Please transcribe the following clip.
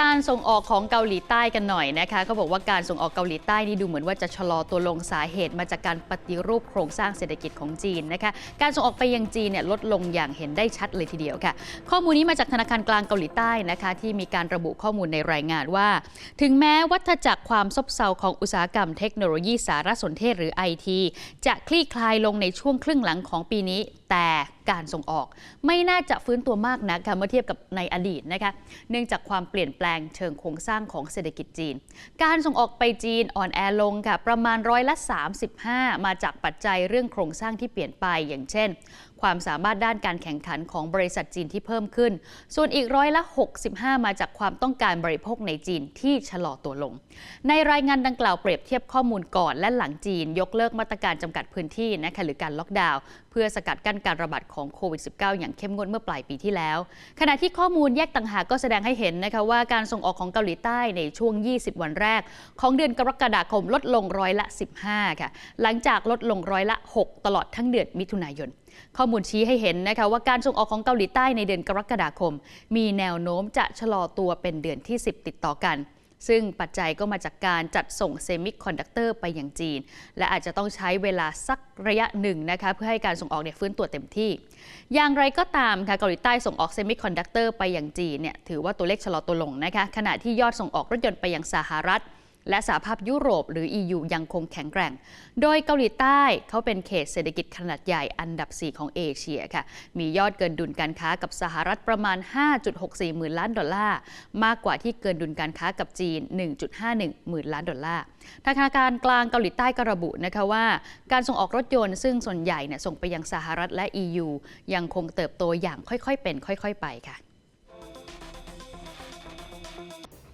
การส่งออกของเกาหลีใต้กันหน่อยนะคะเขาบอกว่าการส่งออกเกาหลีใต้นี่ดูเหมือนว่าจะชะลอตัวลงสาเหตุมาจากการปฏิรูปโครงสร้างเศรษฐกิจของจีนนะคะการส่งออกไปยังจีนเนี่ยลดลงอย่างเห็นได้ชัดเลยทีเดียวค่ะ ข้อมูลนี้มาจากธนาคารกลางเกาหลีใต้นะคะที่มีการระบุข้อมูลในรายงานว่า ถึงแม้วัฏจักรความซบเซาของอุตสาหกรรมเทคโนโลยีสารสนเทศหรือ IT จะคลี่คลายลงในช่วงครึ่งหลังของปีนี้แต่ การส่งออก ไม่น่าจะฟื้นตัวมากนักค่ะเมื่อเทียบกับในอดีตนะคะเนื่องจากความเปลี่ยนแปลงเชิงโครงสร้างของเศรษฐกิจจีน การส่งออกไปจีนอ่อนแอลงค่ะประมาณร้อยละ 35 มาจากปัจจัยเรื่องโครงสร้างที่เปลี่ยนไปอย่างเช่น ความสามารถด้านการแข่งขันของบริษัทจีนที่เพิ่มขึ้น ส่วนอีกร้อยละ 65 มาจากความต้องการบริโภคในจีนที่ชะลอตัวลง ในรายงานดังกล่าวเปรียบเทียบข้อมูลก่อนและหลังจีน ยกเลิกมาตรการจำกัดพื้นที่นะคะหรือการล็อกดาวน์เพื่อสกัดกั้นการระบาดของโควิด -19 อย่างเข้มงวดเมื่อปลายปีที่แล้ว ขณะที่ข้อมูลแยกต่างหากก็แสดงให้เห็นนะคะว่าการส่งออกของเกาหลีใต้ในช่วง 20 วันแรก ของเดือนกรกฎาคมลดลงร้อยละ 15 ค่ะ หลังจากลดลงร้อยละ 6 ตลอดทั้งเดือนมิถุนายน ข้อมูลชี้ให้เห็นนะคะว่าการส่งออกของเกาหลีใต้ในเดือนกรกฎาคม มีแนวโน้มจะชะลอตัวเป็นเดือนที่ 10 ติดต่อกัน ซึ่งปัจจัยก็มาจากการจัดส่งเซมิคอนดักเตอร์ไปยังจีน และอาจจะต้องใช้เวลาสักระยะหนึ่งนะคะเพื่อให้การส่งออกเนี่ยฟื้นตัวเต็มที่ อย่างไรก็ตามค่ะเกาหลีใต้ส่งออกเซมิคอนดักเตอร์ไปยังจีนเนี่ยถือว่าตัวเลขชะลอตัวลงนะคะขณะที่ยอดส่งออกรถยนต์ไปยังสหรัฐ และสหภาพยุโรปหรือ EU ยังคงแข็งแกร่ง โดยเกาหลีใต้เขาเป็นเขตเศรษฐกิจขนาดใหญ่อันดับ 4 ของเอเชียค่ะ มียอดเกินดุลการค้ากับสหรัฐประมาณ 5.64 หมื่นล้านดอลลาร์ มากกว่าที่เกินดุลการค้ากับจีน 1.51 หมื่นล้านดอลลาร์ ธนาคารกลางเกาหลีใต้ก็ระบุนะคะว่า การส่งออกรถยนต์ซึ่งส่วนใหญ่เนี่ยส่งไปยังสหรัฐและ EU ยังคงเติบโตอย่างค่อยๆเป็น ค่อย ๆ ไปค่ะ